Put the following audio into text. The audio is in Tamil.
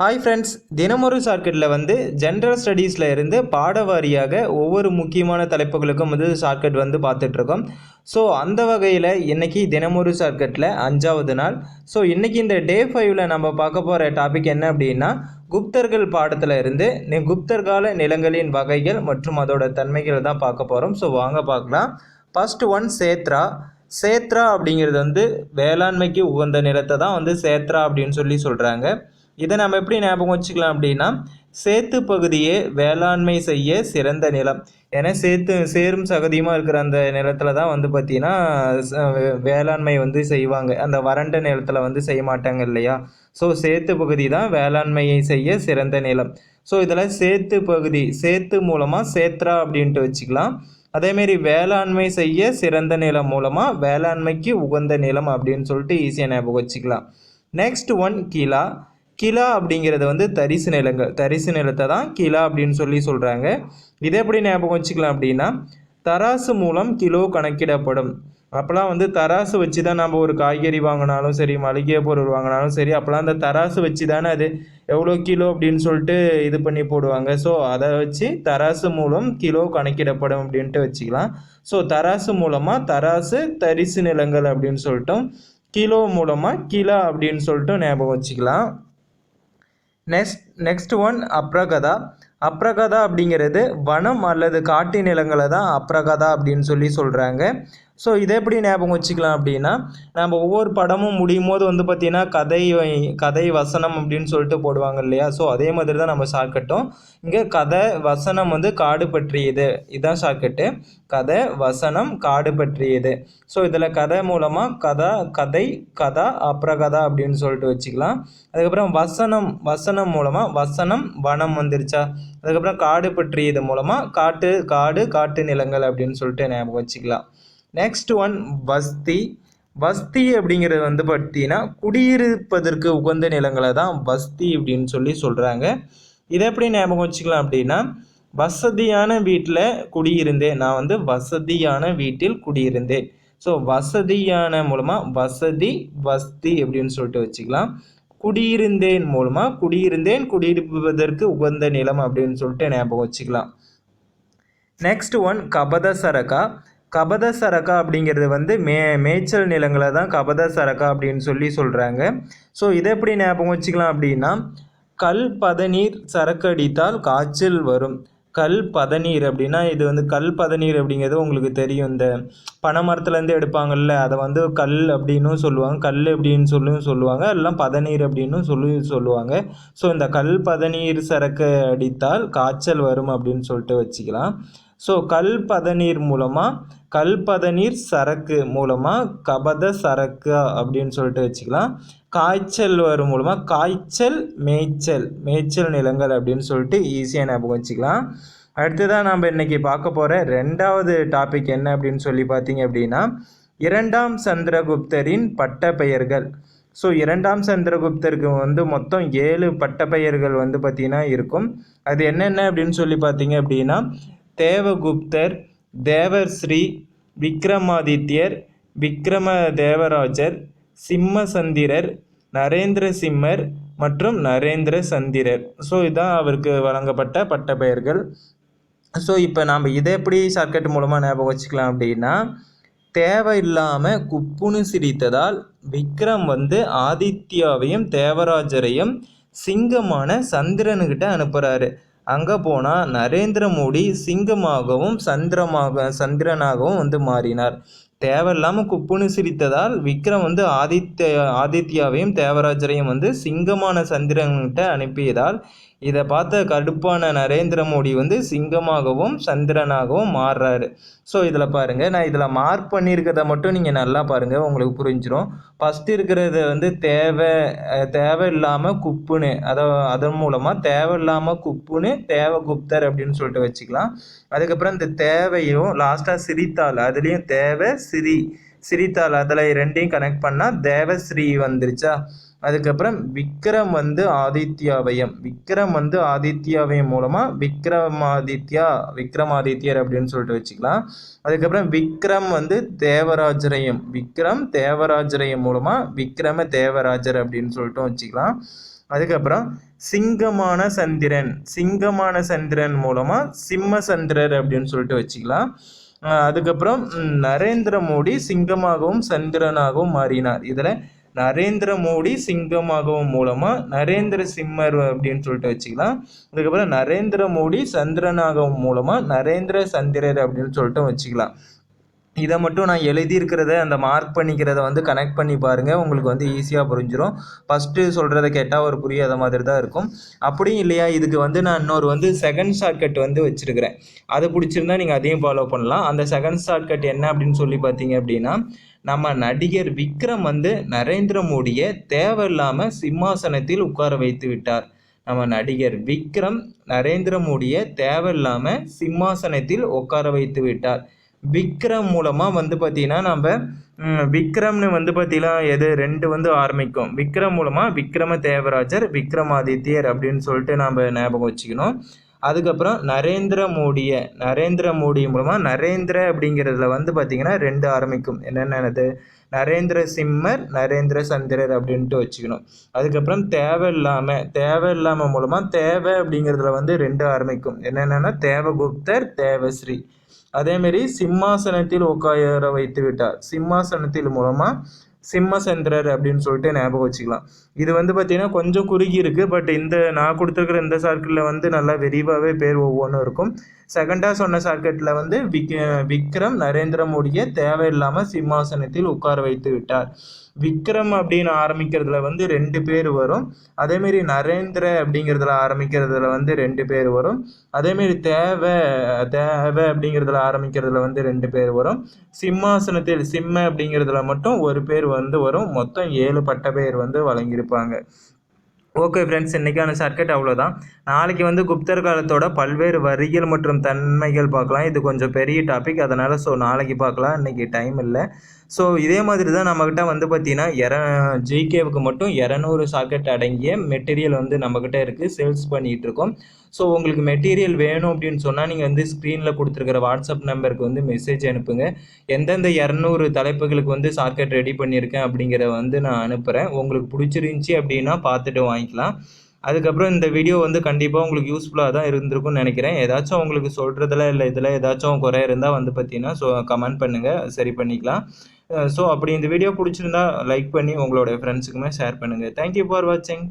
ஹாய் ஃப்ரெண்ட்ஸ் தினமொரு ஷார்ட்கட்டில் வந்து ஜென்ரல் ஸ்டடீஸில் இருந்து பாடவாரியாக ஒவ்வொரு முக்கியமான தலைப்புகளுக்கும் வந்து ஷார்ட்கட் வந்து பார்த்துட்ருக்கோம். ஸோ அந்த வகையில் இன்றைக்கி தினமொரு ஷார்ட்கட்டில் அஞ்சாவது நாள். ஸோ இன்றைக்கி இந்த டே ஃபைவ்ல நம்ம பார்க்க போகிற டாபிக் என்ன அப்படின்னா குப்தர்கள் பாடத்தில் இருந்து நி- குப்தர் கால நிலங்களின் வகைகள் மற்றும் அதோட தன்மைகள் தான் பார்க்க போகிறோம் ஸோ வாங்க பார்க்கலாம். First one சேத்ரா. சேத்ரா அப்படிங்கிறது வந்து வேளாண்மைக்கு உகந்த நிலத்தை தான் வந்து சேத்ரா அப்படின்னு சொல்லி சொல்கிறாங்க இதை நம்ம எப்படி ஞாபகம் வச்சுக்கலாம் அப்படின்னா சேத்து பகுதியே வேளாண்மை செய்ய சிறந்த நிலம். ஏன்னா சேத்து சேரும் சகதியுமாக இருக்கிற அந்த நிலத்தில் தான் வந்து பார்த்திங்கன்னா வேளாண்மை வந்து செய்வாங்க. அந்த வறண்ட நிலத்தில் வந்து செய்ய மாட்டாங்க இல்லையா? ஸோ சேத்து பகுதி தான் வேளாண்மையை செய்ய சிறந்த நிலம். ஸோ இதில் சேத்து பகுதி சேத்து மூலமாக சேத்ரா அப்படின்ட்டு வச்சுக்கலாம். அதேமாரி வேளாண்மை செய்ய சிறந்த நிலம் மூலமாக வேளாண்மைக்கு உகந்த நிலம் அப்படின்னு சொல்லிட்டு ஈஸியாக ஞாபகம் வச்சுக்கலாம். நெக்ஸ்ட் ஒன் கீழா. கிலா அப்படிங்கிறது வந்து தரிசு நிலங்கள் தரிசு நிலத்தை தான் கிலா அப்படின்னு சொல்லி சொல்கிறாங்க இதை எப்படி ஞாபகம் வச்சுக்கலாம் அப்படின்னா தராசு மூலம் கிலோ கணக்கிடப்படும். அப்போலாம் வந்து தராசு வச்சு தான் நம்ம ஒரு காய்கறி வாங்கினாலும் சரி மளிகை பொருள் வாங்கினாலும் சரி அப்போலாம் அந்த தராசு வச்சு தானே அது எவ்வளோ கிலோ அப்படின்னு சொல்லிட்டு இது பண்ணி போடுவாங்க. ஸோ அதை வச்சு தராசு மூலம் கிலோ கணக்கிடப்படும் அப்படின்ட்டு வச்சுக்கலாம். ஸோ தராசு மூலமாக தராசு தரிசு நிலங்கள் அப்படின்னு சொல்லிட்டோம் கிலோ மூலமாக கிலா அப்படின்னு சொல்லிட்டு ஞாபகம் வச்சுக்கலாம். நெக்ஸ்ட் நெக்ஸ்ட் ஒன் அப்ரகதா அப்ரகதா அப்படிங்கிறது வனம் அல்லது காட்டு நிலங்களை தான் அப்ரகதா அப்படின்னு சொல்லி சொல்கிறாங்க ஸோ இதை எப்படி ஞாபகம் வச்சுக்கலாம் அப்படின்னா நம்ம ஒவ்வொரு படமும் முடியும் போது வந்து பார்த்திங்கன்னா கதை வை- கதை வசனம் அப்படின்னு சொல்லிட்டு போடுவாங்க இல்லையா? ஸோ அதே மாதிரி தான் நம்ம ஷார்ட்கட்டும் இங்கே கதை வசனம் வந்து காடு பற்றியது. இதுதான் ஷார்ட்கட்டு கதை வசனம் காடு பற்றியது. ஸோ இதில் கதை மூலமாக கதா கதை கதா அப்ரகதா அப்படின்னு சொல்லிட்டு வச்சுக்கலாம். அதுக்கப்புறம் வசனம் வசனம் மூலமாக வசனம் வனம் வந்துருச்சா? அதுக்கப்புறம் காடு பற்றியது மூலமாக காட்டு காடு காட்டு நிலங்கள் அப்படின்னு சொல்லிட்டு ஞாபகம் வச்சுக்கலாம். நெக்ஸ்ட் ஒன் வஸ்தி. வஸ்தி அப்படிங்கிறது வந்து பார்த்தீங்கன்னா குடியிருப்பதற்கு உகந்த நிலங்களை தான் வஸ்தி அப்படின்னு சொல்லி சொல்கிறாங்க இதை எப்படி ஞாபகம் வச்சுக்கலாம் அப்படின்னா வசதியான வீட்டில் குடியிருந்தேன். நான் வந்து வசதியான வீட்டில் குடியிருந்தேன். ஸோ வசதியான மூலமாக வசதி வஸ்தி அப்படின்னு சொல்லிட்டு வச்சுக்கலாம். குடியிருந்தேன் மூலமாக குடியிருந்தேன் குடியிருப்பதற்கு உகந்த நிலம் அப்படின்னு சொல்லிட்டு ஞாபகம் வச்சுக்கலாம். நெக்ஸ்ட் ஒன் கபத சரகா கபத சரக்கா அப்படிங்கிறது வந்து மே மேய்ச்சல் நிலங்களை தான் கபத சரக்கா அப்படின்னு சொல்லி சொல்கிறாங்க ஸோ இதை எப்படி ஞாபகம் வச்சுக்கலாம் அப்படின்னா கல் பதநீர் சரக்கு அடித்தால் காய்ச்சல் வரும். கல் பதநீர் அப்படின்னா இது வந்து கல் பதநீர் அப்படிங்கிறது உங்களுக்கு தெரியும். இந்த பனைமரத்துலேருந்து எடுப்பாங்கல்ல அதை வந்து கல் அப்படின்னும் சொல்லுவாங்க. கல் அப்படின்னு சொல்லியும் சொல்லுவாங்க. எல்லாம் பதநீர் அப்படின்னும் சொல்லி சொல்லுவாங்க. ஸோ இந்த கல் பதநீர் சரக்கு அடித்தால் காய்ச்சல் வரும் அப்படின்னு சொல்லிட்டு வச்சுக்கலாம். ஸோ கல் பதநீர் மூலமாக கல் பதநீர் சரக்கு மூலமாக கபத சரக்கு அப்படின்னு சொல்லிட்டு வச்சுக்கலாம். காய்ச்சல் வரும் மூலமாக காய்ச்சல் மேய்ச்சல் மேய்ச்சல் நிலங்கள் அப்படின்னு சொல்லிட்டு ஈஸியாக ஞாபகம் வச்சுக்கலாம். அடுத்ததாக நம்ம இன்றைக்கி பார்க்க போகிற ரெண்டாவது டாபிக் என்ன அப்படின்னு சொல்லி பார்த்தீங்க அப்படின்னா இரண்டாம் சந்திரகுப்தரின் பட்டப்பெயர்கள். ஸோ இரண்டாம் சந்திரகுப்தருக்கு வந்து மொத்தம் ஏழு பட்டப்பெயர்கள் வந்து பார்த்திங்கன்னா இருக்கும். அது என்னென்ன அப்படின்னு சொல்லி பார்த்தீங்க அப்படின்னா தேவகுப்தர் தேவர்ஸ்ரீ விக்ரமாதித்யர் விக்ரம தேவராஜர் சிம்மசந்திரர் நரேந்திர சிம்மர் மற்றும் நரேந்திர சந்திரர் ஸோ இதுதான் அவருக்கு வழங்கப்பட்ட பட்டப்பெயர்கள். ஸோ இப்போ நாம் இதை எப்படி சர்க்கட் மூலமாக ஞாபகம் வச்சுக்கலாம் அப்படின்னா தேவையில்லாமல் குப்புனு சிரித்ததால் விக்ரம் வந்து ஆதித்யாவையும் தேவராஜரையும் சிங்கமான சந்திரனுக்கிட்ட அனுப்புகிறாரு அங்கே போனால் நரேந்திர மோடி சிங்கமாகவும் சந்திரமாக சந்திரனாகவும் வந்து மாறினார். தேவையில்லாமல் குப்புனு சிரித்ததால் விக்ரம் வந்து ஆதித்ய ஆதித்யாவையும் தேவராஜரையும் வந்து சிங்கமான சந்திரன்கிட்ட அனுப்பியதால் இதை பார்த்த கடுப்பான நரேந்திர மோடி வந்து சிங்கமாகவும் சந்திரனாகவும் மாறுறாரு. ஸோ இதில் பாருங்கள் நான் இதில் மார்க் பண்ணியிருக்கிறத மட்டும் நீங்கள் நல்லா பாருங்கள் உங்களுக்கு புரிஞ்சிடும் ஃபஸ்ட்டு இருக்கிறது வந்து தேவை தேவை தேவையில்லாமல் குப்புன்னு அதை அதன் மூலமாக தேவையில்லாமல் குப்புன்னு தேவகுப்தர் அப்படின்னு சொல்லிட்டு வச்சுக்கலாம். அதுக்கப்புறம் இந்த தேவையும் லாஸ்ட்டாக சிரித்தாள் அதுலேயும் தேவை சிரி சிரித்தாள் அதில் ரெண்டையும் கனெக்ட் பண்ணால் தேவஸ்ரீ வந்துருச்சா? அதுக்கப்புறம் விக்ரம் வந்து ஆதித்யாவயம். விக்ரம் வந்து ஆதித்யாவயம் மூலமாக விக்ரமாதித்யா விக்ரமாதித்யர் அப்படின்னு சொல்லிட்டு வச்சுக்கலாம். அதுக்கப்புறம் விக்ரம் வந்து தேவராஜரையும் விக்ரம் தேவராஜரயம் மூலமாக விக்ரம தேவராஜர் அப்படின்னு சொல்லிட்டு வச்சுக்கலாம். அதுக்கப்புறம் சிங்கமான சந்திரன் சிங்கமான சந்திரன் மூலமாக சிம்ம சந்திரர் அப்படின்னு சொல்லிட்டு வச்சுக்கலாம். அதுக்கப்புறம் நரேந்திர மோடி சிங்கமாகவும் சந்திரனாகவும் மாறினார். இதில் நரேந்திர மோடி சிங்கமாகவும் மூலமாக நரேந்திர சிம்மர் அப்படின்னு சொல்லிட்டு வச்சுக்கலாம். அதுக்கப்புறம் நரேந்திர மோடி சந்திரனாகவும் மூலமாக நரேந்திர சந்திரர் அப்படின்னு சொல்லிட்டு வச்சுக்கலாம். இதை மட்டும் நான் எழுதியிருக்கிறத அந்த மார்க் பண்ணிக்கிறத வந்து கனெக்ட் பண்ணி பாருங்கள் உங்களுக்கு வந்து ஈஸியாக புரிஞ்சிடும் ஃபஸ்ட்டு சொல்கிறத கேட்டால் ஒரு புரியாத மாதிரி தான் இருக்கும். அப்படியும் இல்லையா? இதுக்கு வந்து நான் இன்னொரு வந்து செகண்ட் ஷார்ட்கட் வந்து வச்சுருக்கிறேன். அதை பிடிச்சிருந்தா நீங்கள் அதையும் ஃபாலோ பண்ணலாம். அந்த செகண்ட் ஷார்ட்கட் என்ன அப்படின்னு சொல்லி பார்த்தீங்க அப்படின்னா நம்ம நடிகர் விக்ரம் வந்து நரேந்திர மோடியை தேவையில்லாமல் சிம்மாசனத்தில் உட்கார வைத்து விட்டார். நம்ம நடிகர் விக்ரம் நரேந்திர மோடியை தேவையில்லாமல் சிம்மாசனத்தில் உட்கார வைத்து விட்டார். விக்ரம் மூலமாக வந்து பார்த்திங்கன்னா நம்ம விக்ரம்னு வந்து பார்த்திங்கன்னா எது ரெண்டு வந்து ஆரம்பிக்கும். விக்ரம் மூலமாக விக்ரம தேவராஜர் விக்ரமாதித்யர் அப்படின்னு சொல்லிட்டு நம்ம ஞாபகம் வச்சுக்கணும். அதுக்கப்புறம் நரேந்திர மோடியை நரேந்திர மோடி மூலமாக நரேந்திர அப்படிங்கிறதுல வந்து பார்த்திங்கன்னா ரெண்டு ஆரம்பிக்கும். என்னென்னது நரேந்திர சிம்மர் நரேந்திர சந்திரர் அப்படின்ட்டு வச்சுக்கணும். அதுக்கப்புறம் தேவையில்லாமல் தேவையில்லாமல் மூலமாக தேவை அப்படிங்கிறதுல வந்து ரெண்டு ஆரம்பிக்கும். என்னென்னா தேவகுப்தர் தேவஸ்ரீ. அதேமாரி சிம்மாசனத்தில் உட்கார வைத்து விட்டார். சிம்மாசனத்தில் மூலமாக சிம்மசந்திரர் அப்படின்னு சொல்லிட்டு ஞாபகம் வச்சுக்கலாம். இது வந்து பார்த்தீங்கன்னா கொஞ்சம் குறுகி இருக்குது பட் இந்த நான் கொடுத்துருக்குற இந்த சர்க்கிளில் வந்து நல்லா விரிவாகவே பேர் ஒவ்வொன்றும் இருக்கும். செகண்டாக சொன்ன சர்க்கிட்டில் வந்து விக் விக்ரம் நரேந்திர மோடியை தேவையில்லாமல் சிம்மாசனத்தில் உட்கார வைத்து விட்டார். விக்ரம் அப்படின்னு ஆரம்பிக்கிறதுல வந்து ரெண்டு பேர் வரும். அதேமாரி நரேந்திர அப்படிங்கிறதுல ஆரம்பிக்கிறதுல வந்து ரெண்டு பேர் வரும். அதேமாரி தேவை தேவை அப்படிங்கிறதுல ஆரம்பிக்கிறதுல வந்து ரெண்டு பேர் வரும். சிம்மாசனத்தில் சிம்ம அப்படிங்கிறதுல மட்டும் ஒரு பேர் வந்து வரும். மொத்தம் ஏழு பட்ட பேர் வந்து வழங்கியிருப்பாங்க. ஓகே ஃப்ரெண்ட்ஸ் இன்றைக்கான சர்க்கெட் அவ்வளோதான் நாளைக்கு வந்து குப்தர் காலத்தோட பல்வேறு வரிகள் மற்றும் தன்மைகள் பார்க்கலாம். இது கொஞ்சம் பெரிய டாபிக் அதனால் ஸோ நாளைக்கு பார்க்கலாம். இன்றைக்கி டைம் இல்லை. ஸோ இதே மாதிரி தான் நம்மக்கிட்ட வந்து பார்த்தீங்கன்னா இர ஜிகேவுக்கு மட்டும் இரநூறு சாக்கெட் அடங்கிய மெட்டீரியல் வந்து நம்மக்கிட்ட இருக்குது சேல்ஸ் பண்ணிகிட்டு இருக்கோம். ஸோ உங்களுக்கு மெட்டீரியல் வேணும் அப்படின்னு சொன்னால் நீங்கள் வந்து ஸ்க்ரீனில் கொடுத்துருக்கிற வாட்ஸ்அப் நம்பருக்கு வந்து மெசேஜ் அனுப்புங்க. எந்தெந்த இரநூறு தலைப்புகளுக்கு வந்து சாக்கெட் ரெடி பண்ணியிருக்கேன் அப்படிங்கிறத வந்து நான் அனுப்புகிறேன் உங்களுக்கு பிடிச்சிருந்துச்சி அப்படின்னா பார்த்துட்டு வாங்கிக்கலாம். அதுக்கப்புறம் இந்த வீடியோ வந்து கண்டிப்பாக உங்களுக்கு யூஸ்ஃபுல்லாக தான் இருந்திருக்கும்னு நினைக்கிறேன். ஏதாச்சும் உங்களுக்கு சொல்கிறதுல இல்லை இதில் ஏதாச்சும் குறை இருந்தால் வந்து பார்த்தீங்கன்னா ஸோ கமெண்ட் பண்ணுங்கள் சரி பண்ணிக்கலாம். ஸோ அப்படி இந்த வீடியோ பிடிச்சிருந்தா லைக் பண்ணி உங்களுடைய ஃப்ரெண்ட்ஸுக்குமே ஷேர் பண்ணுங்கள் தேங்க்யூ ஃபார் வாட்சிங்